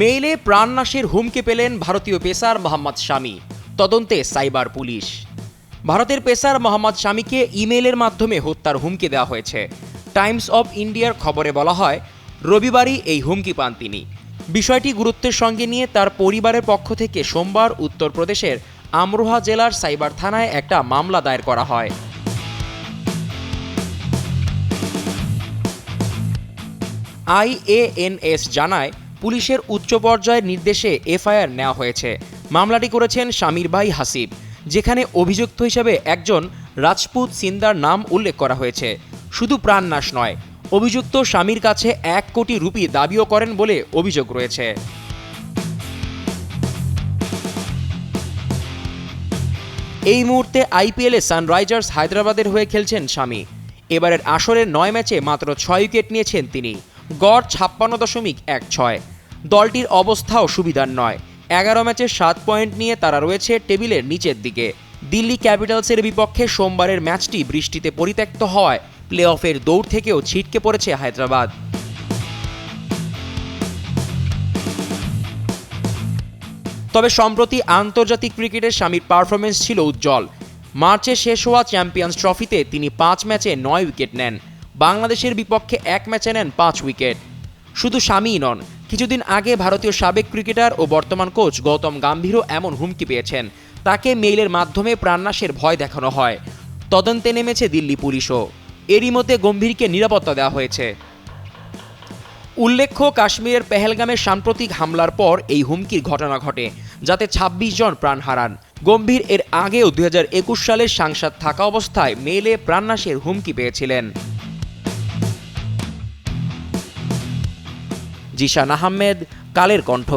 মেইলে প্রাণনাশের হুমকি পেলেন ভারতীয় পেসার মোহাম্মদ শামি। তদন্তে সাইবার পুলিশ। ভারতের পেসার মোহাম্মদ শামিকে ইমেইলের মাধ্যমে হত্যার হুমকি দেওয়া হয়েছে। টাইমস অব ইন্ডিয়ার খবরে বলা হয়, রবিবারই এই হুমকি পান তিনি। বিষয়টি গুরুত্বের সঙ্গে নিয়ে তার পরিবারের পক্ষ থেকে সোমবার উত্তরপ্রদেশের আমরোহা জেলার সাইবার থানায় একটা মামলা দায়ের করা হয়। আইএএনএস জানায় পুলিশের উচ্চ পর্যায়ের নির্দেশে এফআইআর নেওয়া হয়েছে। মামলাটি করেছেন স্বামীর ভাই হাসিব, যেখানে অভিযুক্ত হিসেবে একজন রাজপুত সিন্দার নাম উল্লেখ করা হয়েছে। শুধু প্রাণনাশ নয়, অভিযুক্ত স্বামীর কাছে এক কোটি রুপি দাবিও করেন বলে অভিযোগ রয়েছে। এই মুহূর্তে আইপিএলে সানরাইজার্স হায়দ্রাবাদের হয়ে খেলছেন স্বামী। এবারের আসরের নয় ম্যাচে মাত্র ছয় উইকেট নিয়েছেন তিনি। গড় ছাপ্পান্ন দশমিক এক ছয়। দলটির অবস্থাও সুবিধার নয়। এগারো ম্যাচে সাত পয়েন্ট নিয়ে তারা রয়েছে টেবিলের নিচের দিকে। দিল্লি ক্যাপিটালসের বিপক্ষে সোমবারের ম্যাচটি বৃষ্টিতে পরিত্যক্ত হওয়ায় প্লে অফের দৌড় থেকেও ছিটকে পড়েছে হায়দ্রাবাদ। তবে সম্প্রতি আন্তর্জাতিক ক্রিকেটের স্বামীর পারফরমেন্স ছিল উজ্জ্বল। মার্চে শেষ হওয়া চ্যাম্পিয়ন্স ট্রফিতে তিনি পাঁচ ম্যাচে নয় উইকেট নেন। বাংলাদেশের বিপক্ষে এক ম্যাচে নেন পাঁচ উইকেট। শুধু স্বামীই নন, কিছুদিন আগে ভারতীয় সাবেক ক্রিকেটার ও বর্তমান কোচ গৌতম গাম্ভীরও এমন হুমকি পেয়েছেন। তাকে মেইলের মাধ্যমে প্রাণনাশের ভয় দেখানো হয়। তদন্তে নেমেছে দিল্লি পুলিশও। এরই মধ্যে গম্ভীরকে নিরাপত্তা দেওয়া হয়েছে। উল্লেখ্য, কাশ্মীরের পেহেলগামে সাম্প্রতিক হামলার পর এই হুমকির ঘটনা ঘটে, যাতে ২৬ জন প্রাণ হারান। গম্ভীর এর আগেও দুই হাজার একুশ সালের সাংসদ থাকা অবস্থায় মেলে প্রাণনাশের হুমকি পেয়েছিলেন। জিশান আহমেদ কালের কণ্ঠ।